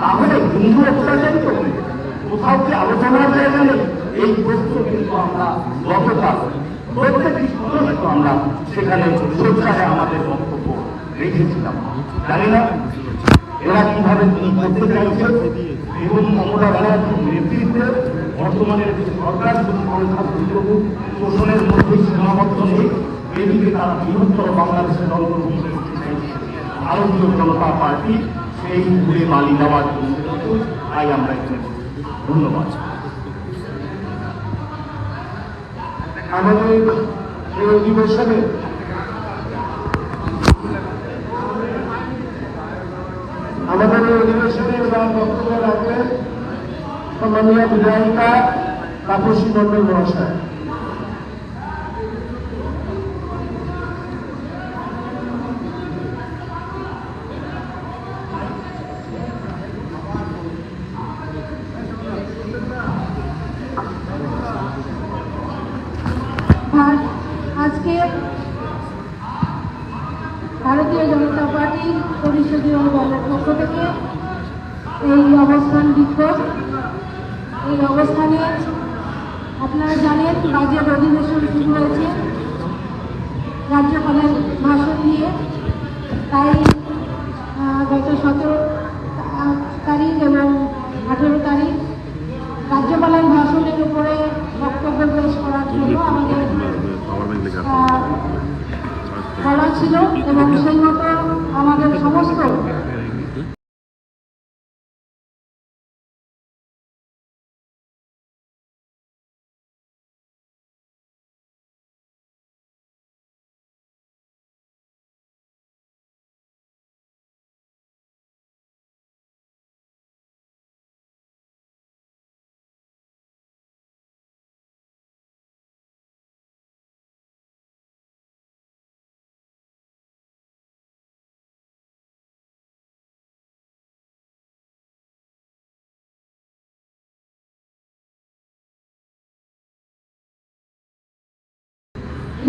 তাহলে হিন্দু অত্যাচারিত হবে কোথাও কি আলোচনার জায়গা নেই এই প্রশ্ন কিন্তু আমরা গতকাল প্রত্যেকটি সদস্য আমরা সেখানে সোচ্চারে আমাদের বক্তব্য রেখেছিলাম। জানি না এরা কীভাবে তিনি করতে চাইছে এবং মমতা ব্যানার্জির নেতৃত্বে বর্তমানে যে সরকার শোষণের মধ্যে সীমাবদ্ধ নেই। এদিকে তারা বৃহত্তর বাংলাদেশের অন্তর্ভুক্ত ভারতীয় জনতা পার্টি সেই ঘুরে বালি দেওয়ার জন্য তাই আমরা এখানে ধন্যবাদ। আমাদের এই অধিবেশনে আমাদের এই অধিবেশনে এবার বক্তব্য রাখবেন সম্মানীয় বিধায়িকা তাপসী মন্ডল মহাশয় আর আজকে ভারতীয় জনতা পার্টি পরিষদীয় দলের পক্ষ থেকে এই অবস্থান বিক্ষোভ এই অবস্থানে আপনারা জানেন বাজেট অধিবেশন শুরু হয়েছে রাজ্যপালের ভাষণ দিয়ে তাই আহ, গত সতেরো তারিখ এবং আঠেরো তারিখ রাজ্যপালের ভাষণের উপরে বক্তব্য পেশ করার জন্য আমাদের বলা ছিল এবং সেই মতো আমাদের সমস্ত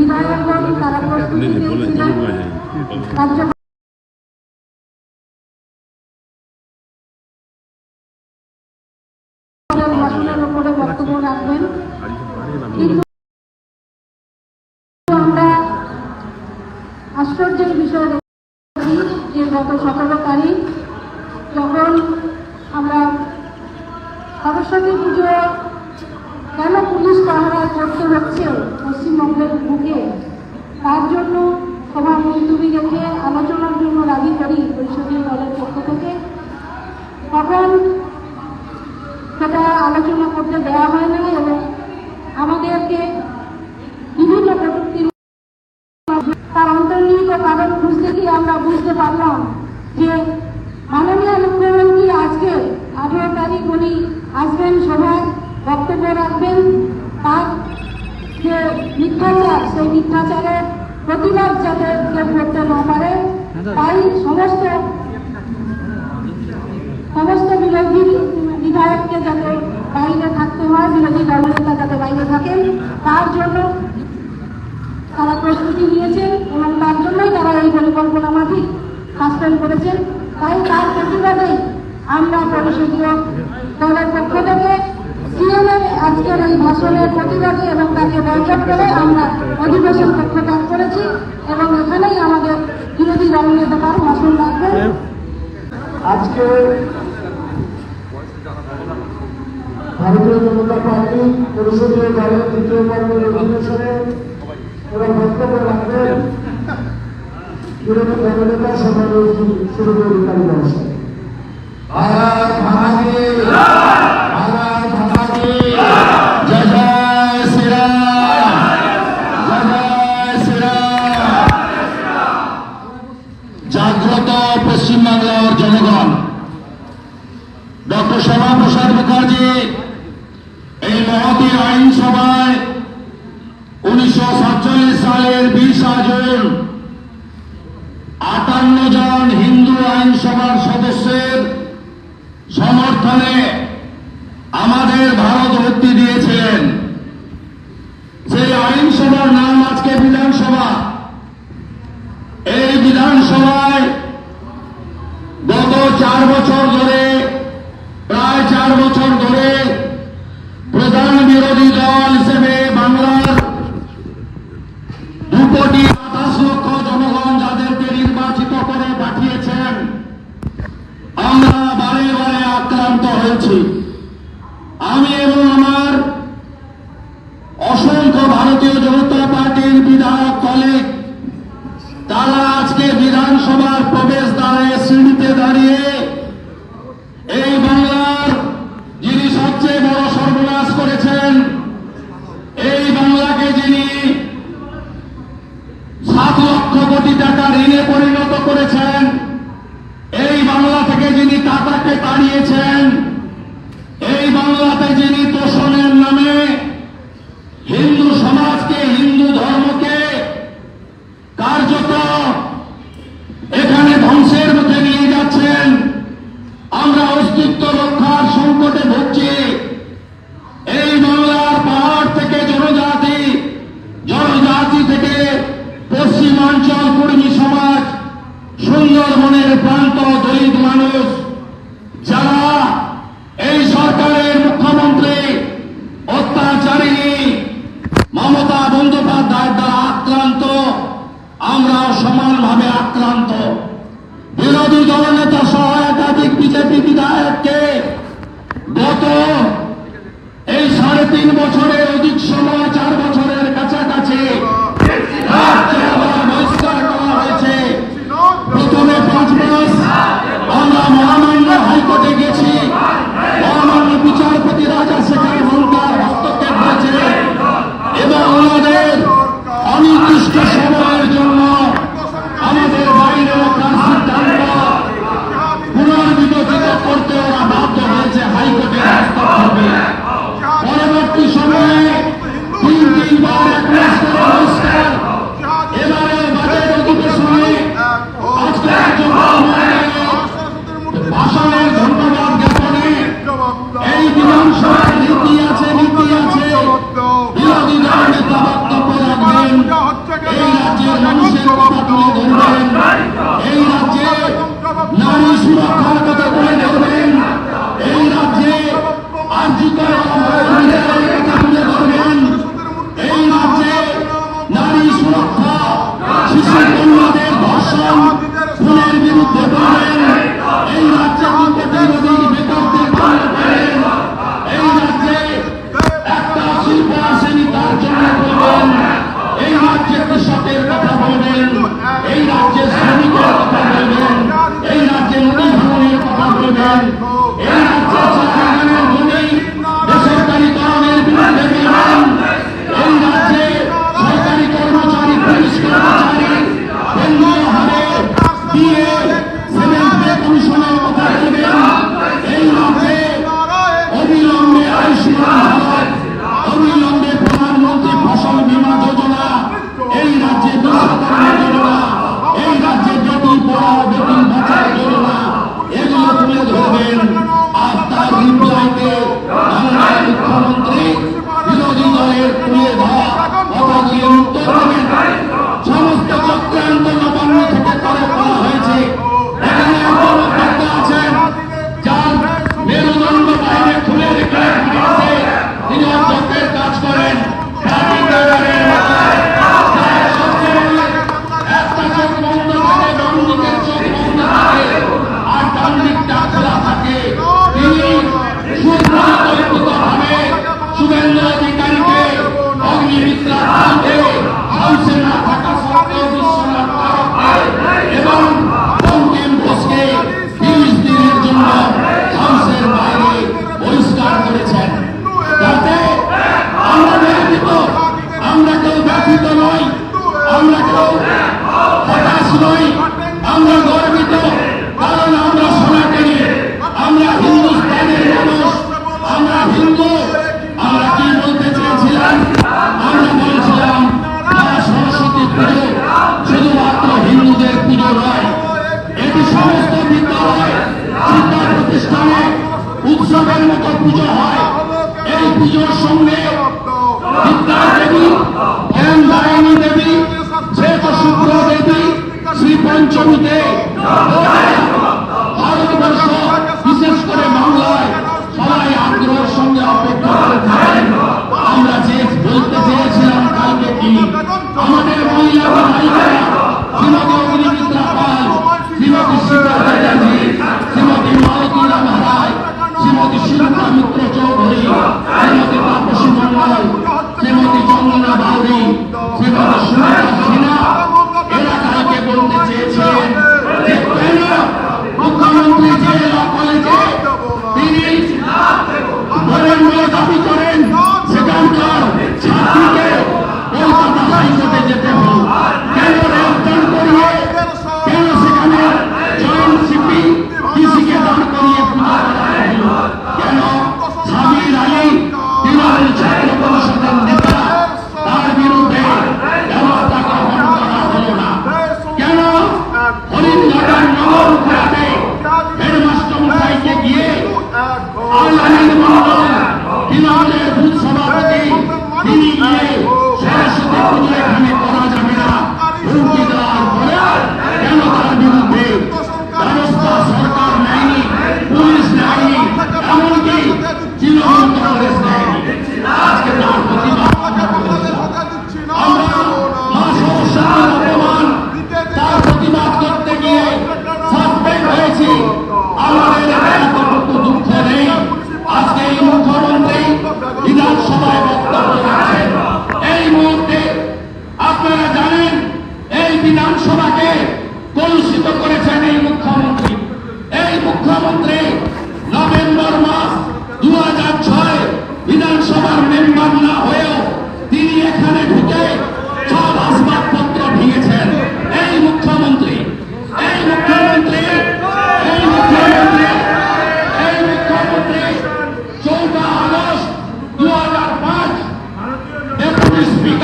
তারা প্রস্তুতি নিয়েছিলেন রাজ্য ভাষণের রাখবেন আমরা আশ্চর্যের বিষয় যে গত সতেরো তারিখ যখন আমরা সরস্বতী পুজো কেন পুলিশ পাহারা করতে হচ্ছে পশ্চিমবঙ্গের বুকে? তার জন্য সভা মুলতুবি রেখে আলোচনার জন্য দাবি করি পরিষদীয় দলের পক্ষ থেকে। তখন সেটা আলোচনা করতে দেওয়া হয় না এবং আমাদেরকে বিভিন্ন প্রযুক্তির তার অন্তর্নিহিত কারণ খুঁজতে গিয়ে আমরা বুঝতে পারলাম যে মাননীয় মুখ্যমন্ত্রী আজকে আঠেরো তারিখ উনি আসবেন সভায়। বক্তব্য রাখবেন, তার যে মিথ্যাচার, সেই মিথ্যাচারের প্রতিবাদ যাতে কেউ করতে না পারে, তাই সমস্ত সমস্ত বিরোধী বিধায়ককে যাতে বাইরে থাকতে হয়, বিরোধী দলনেতা যাতে বাইরে থাকেন তার জন্য তারা প্রস্তুতি নিয়েছেন এবং তার জন্যই তারা এই পরিকল্পনা মাফিক সাসপেন্ড করেছেন তাই তার প্রতিবাদেই আমরা পরিষদীয় দলের পক্ষ থেকে সিএমের আজকের এই ভাষণের প্রতিবাদী এবং তাকে বয়কট করে আমরা অধিবেশন কক্ষ ত্যাগ করেছি এবং এখানেই আমাদের বিরোধী দলনেতা তার ভাষণ লাগবে আজকে ভারতীয় জনতা পার্টি পরিষদীয় দলের দ্বিতীয় পর্বের অধিবেশনে ওরা বক্তব্য রাখবেন? বিরোধী দলনেতা সমাজ শুরু করে তার ভাষণ ভারত শ্যামাপ্রসাদ মুখার্জি এই মহতী আইনসভায় উনিশশো সাতচল্লিশ সালের বিশা জুন আটান্ন জন হিন্দু আইনসভার সদস্যের সমর্থনে আমাদের ভারত ভর্তি দিয়েছিলেন। সেই আইনসভার নাম আজকে বিধানসভা। এই বিধানসভায় গত চার বছর ধরে চার বছর ধরে প্রধান আইনে পরিণত করেছেন এই বাংলা থেকে যিনি টাকাকে তাড়িয়েছেন हिदायत উৎসবের মতো পুজো হয়। এই পুজোর সঙ্গে দেবী দেবী, শ্বেত শুক্র দেবী, শ্রী পঞ্চমীতে বিশেষ করে বাংলায় আগ্রহের সঙ্গে অপেক্ষা আমরা যে বলতে চেয়েছিলাম কালকে কি? আমাদের মহিলা ভাইরা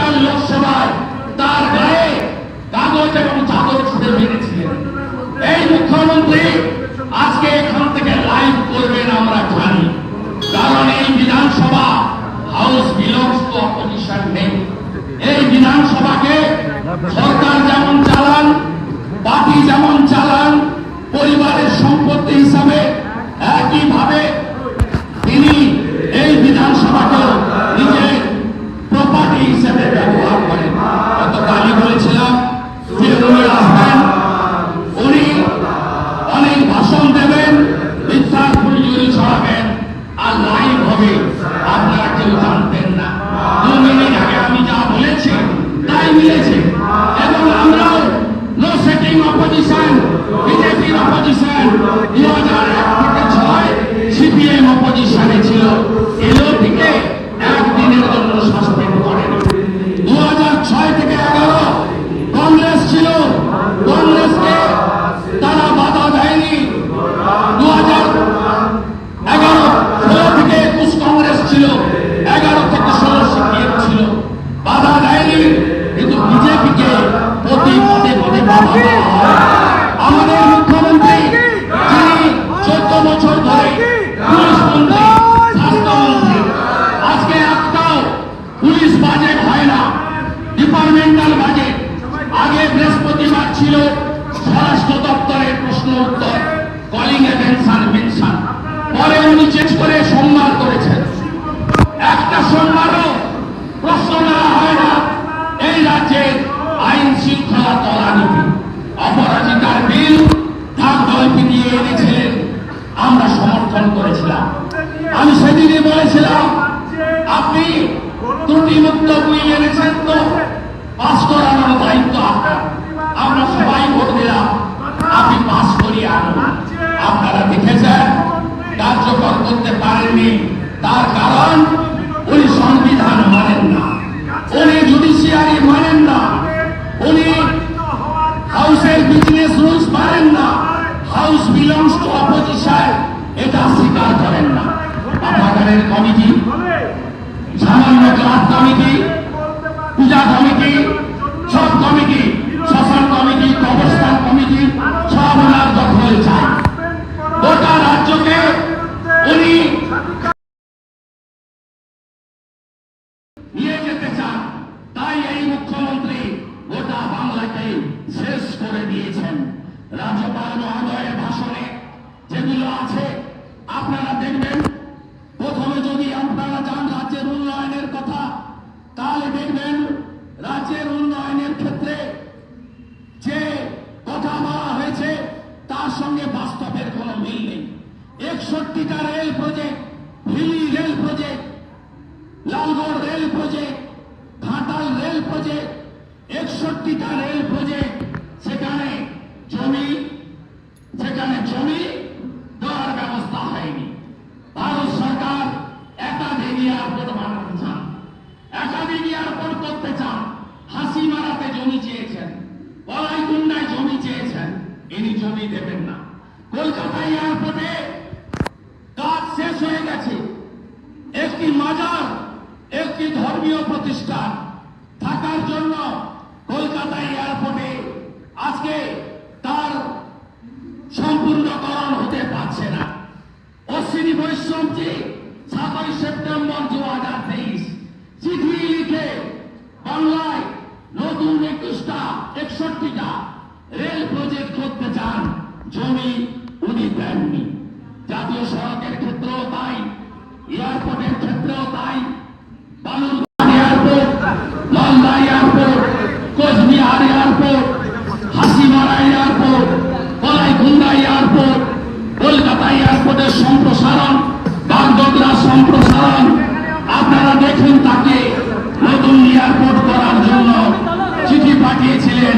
আসার লোকসভায় তার গায়ে কাগজ এবং চাদর ছুটে মেরেছিলেন এই মুখ্যমন্ত্রী আজকে এখান থেকে লাইভ করবেন আমরা জানি। কারণ এই বিধানসভা হাউস বিলংস তো অপোজিশন নেই। এই বিধানসভাকে সরকার যেমন চালান, পার্টি যেমন চালান, পরিবারের সম্পত্তি হিসাবে বাজারের কমিটি সামান্য ক্লাব কমিটি, পূজা কমিটি, সব কমিটি শাসন কমিটি কবস্থান কমিটি, সব ওনার দখলে চায় গোটা রাজ্যকে তিতান রেল প্রজেক্ট প্রজেক্ট করতে চান, জমি উনি দেননি। জাতীয় সড়কের ক্ষেত্রেও তাই, এয়ারপোর্টের ক্ষেত্রেও তাই, বালুরঘাট এয়ারপোর্ট কলকাতা এয়ারপোর্টের সম্প্রসারণ বাগদোদরা সম্প্রসারণ, আপনারা দেখুন তাকে নতুন এয়ারপোর্ট করার জন্য চিঠি পাঠিয়েছিলেন।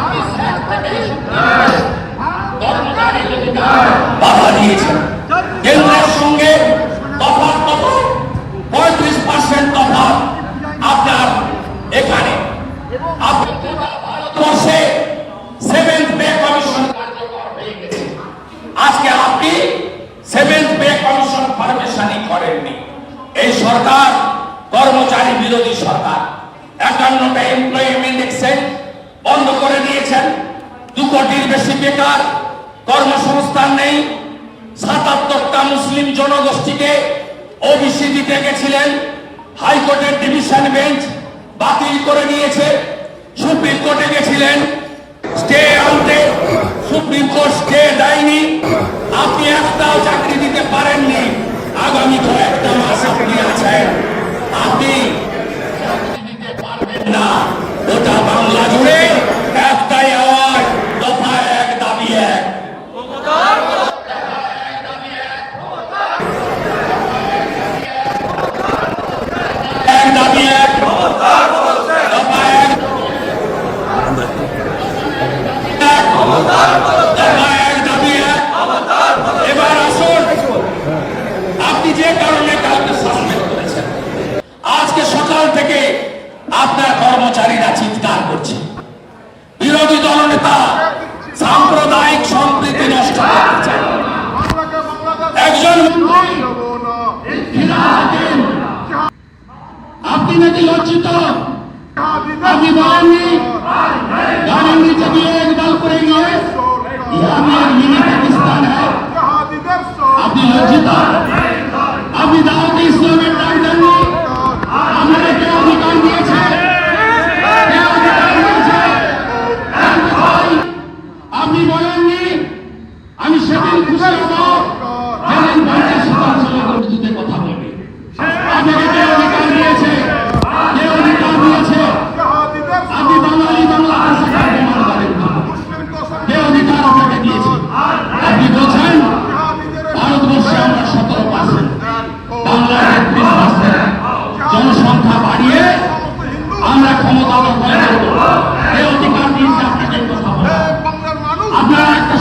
আপনি একটাও চাকরি দিতে পারেননি। আগামী কয়েকটা মাস আপনি আছেন। আপনি না। ওটা রাজনীতি লজ্জিত अभिमान में हमारी जब ये इकबाल करेंगे ये हमारे मिनी पाकिस्तान है अभी लज्जिता अभी दावत इस्लाम বাড়িয়ে আমরা ক্ষমতা অর্জন করব। এই অধিকার আপনারা একটা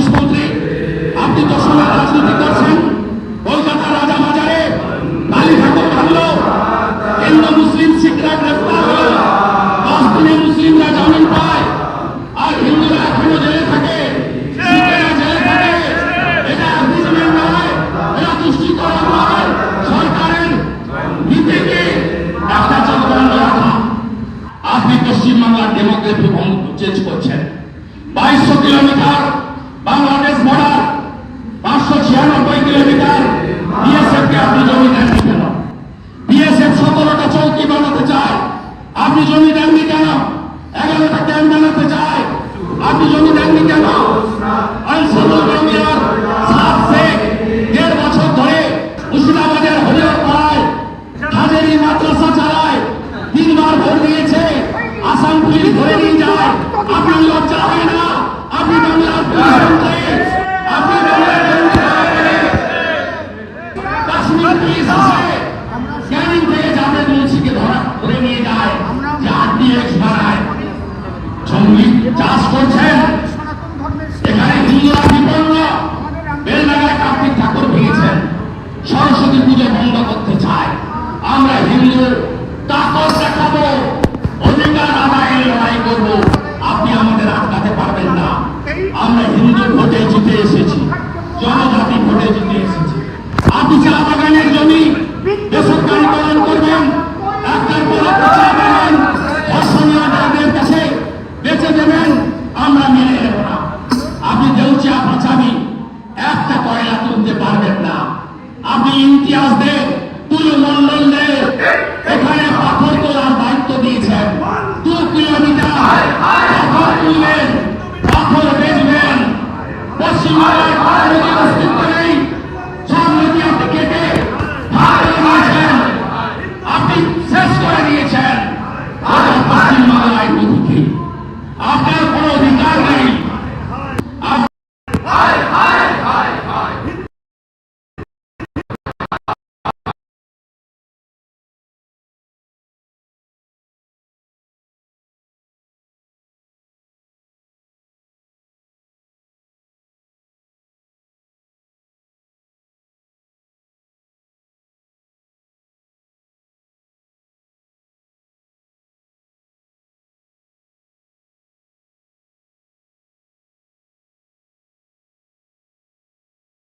this one.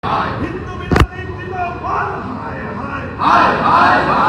হিন্দু বিরোধী তৃণমূল হায় হায় হায় হায়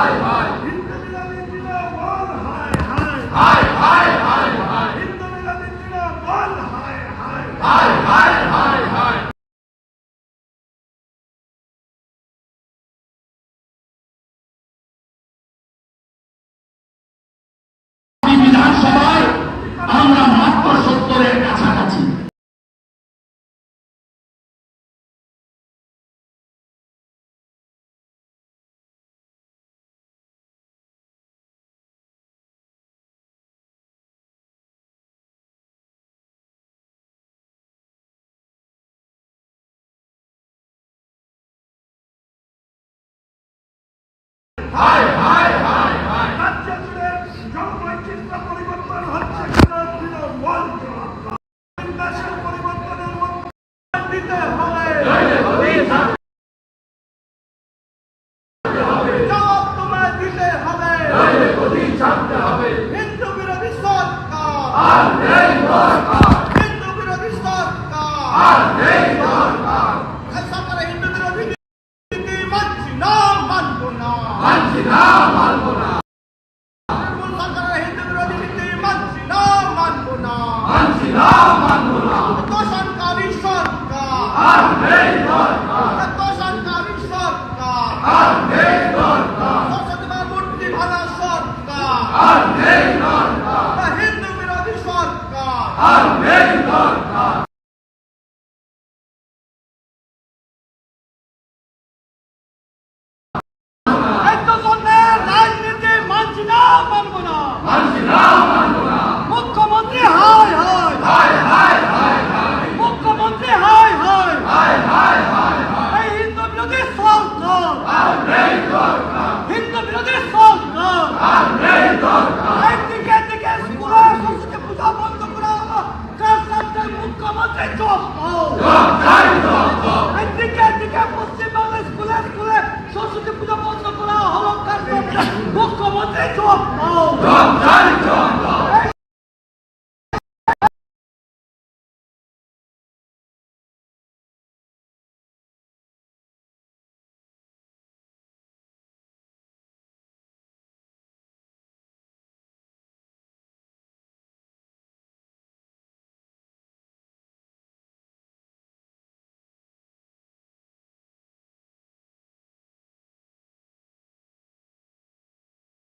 হিন্দু বিরোধী একদিকে একদিকে স্কুলে সংস্কৃতি পূজা বন্ধ করা মুখ্যমন্ত্রী জয়